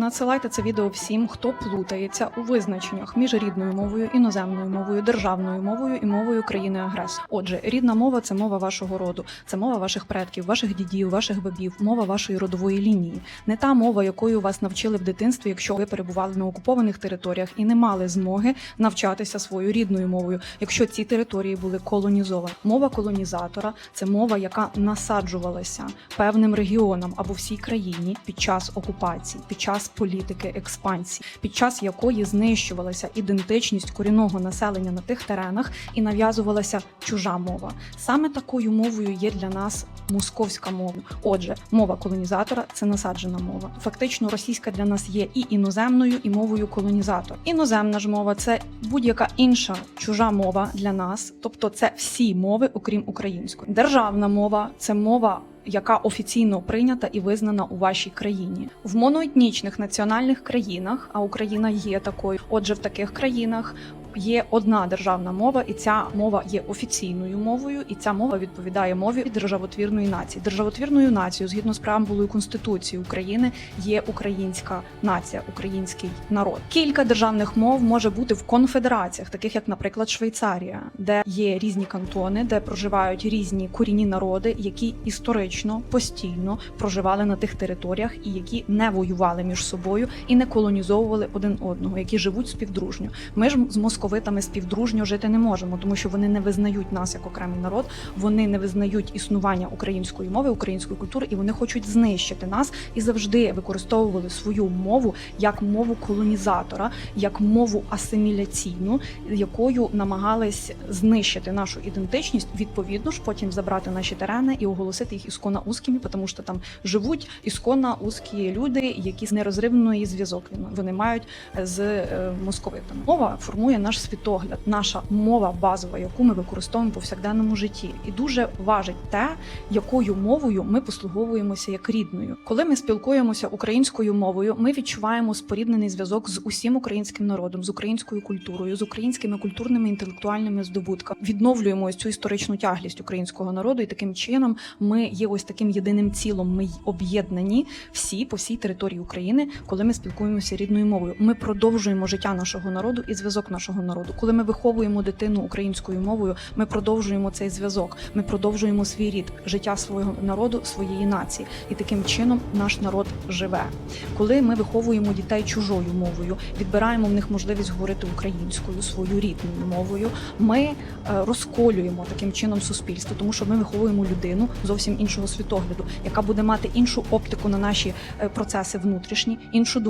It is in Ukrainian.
Надсилайте це відео всім, хто плутається у визначеннях між рідною мовою, іноземною мовою, державною мовою і мовою країни-агресора. Отже, рідна мова це мова вашого роду, це мова ваших предків, ваших дідів, ваших бабів, мова вашої родової лінії. Не та мова, якою вас навчили в дитинстві, якщо ви перебували на окупованих територіях і не мали змоги навчатися своєю рідною мовою, якщо ці території були колонізовані. Мова колонізатора це мова, яка насаджувалася певним регіонам або всій країні під час окупації, під час політики експансії, під час якої знищувалася ідентичність корінного населення на тих теренах і нав'язувалася чужа мова. Саме такою мовою є для нас московська мова. Отже, мова колонізатора це насаджена мова. Фактично, російська для нас є і іноземною, і мовою колонізатора. Іноземна ж мова це будь-яка інша чужа мова для нас, тобто це всі мови, окрім української. Державна мова це мова. Яка офіційно прийнята і визнана у вашій країні в моноетнічних національних країнах, а Україна є такою. Отже, в таких країнах є одна державна мова, і ця мова є офіційною мовою, і ця мова відповідає мові державотвірної нації. Державотвірною нацією, згідно з преамбулою Конституції України, є українська нація, український народ. Кілька державних мов може бути в конфедераціях, таких як, наприклад, Швейцарія, де є різні кантони, де проживають різні корінні народи, які історично постійно проживали на тих територіях і які не воювали між собою і не колонізовували один одного, які живуть співдружньо. Ми ж з московитами співдружньо жити не можемо, тому що вони не визнають нас як окремий народ, вони не визнають існування української мови, української культури, і вони хочуть знищити нас і завжди використовували свою мову як мову колонізатора, як мову асиміляційну, якою намагались знищити нашу ідентичність. Відповідно ж, потім забрати наші терени і оголосити їх іскона узкими, тому що там живуть іскона узкі люди, які з нерозривної зв'язок вони мають з е, московитами. Мова формує наш світогляд, наша мова базова, яку ми використовуємо в повсякденному житті, і дуже важить те, якою мовою ми послуговуємося як рідною. Коли ми спілкуємося українською мовою, ми відчуваємо споріднений зв'язок з усім українським народом, з українською культурою, з українськими культурними інтелектуальними здобутками. Відновлюємо ось цю історичну тяглість українського народу, і таким чином ми є ось таким єдиним цілом. Ми об'єднані всі по всій території України, коли ми спілкуємося рідною мовою. Ми продовжуємо життя нашого народу і зв'язок нашого народу. Коли ми виховуємо дитину українською мовою, ми продовжуємо цей зв'язок. Ми продовжуємо свій рід, життя свого народу, своєї нації, і таким чином наш народ живе. Коли ми виховуємо дітей чужою мовою, відбираємо в них можливість говорити українською, свою рідною мовою. Ми е, розколюємо таким чином суспільство, тому що ми виховуємо людину зовсім іншого світогляду, яка буде мати іншу оптику на наші е, процеси внутрішні, іншу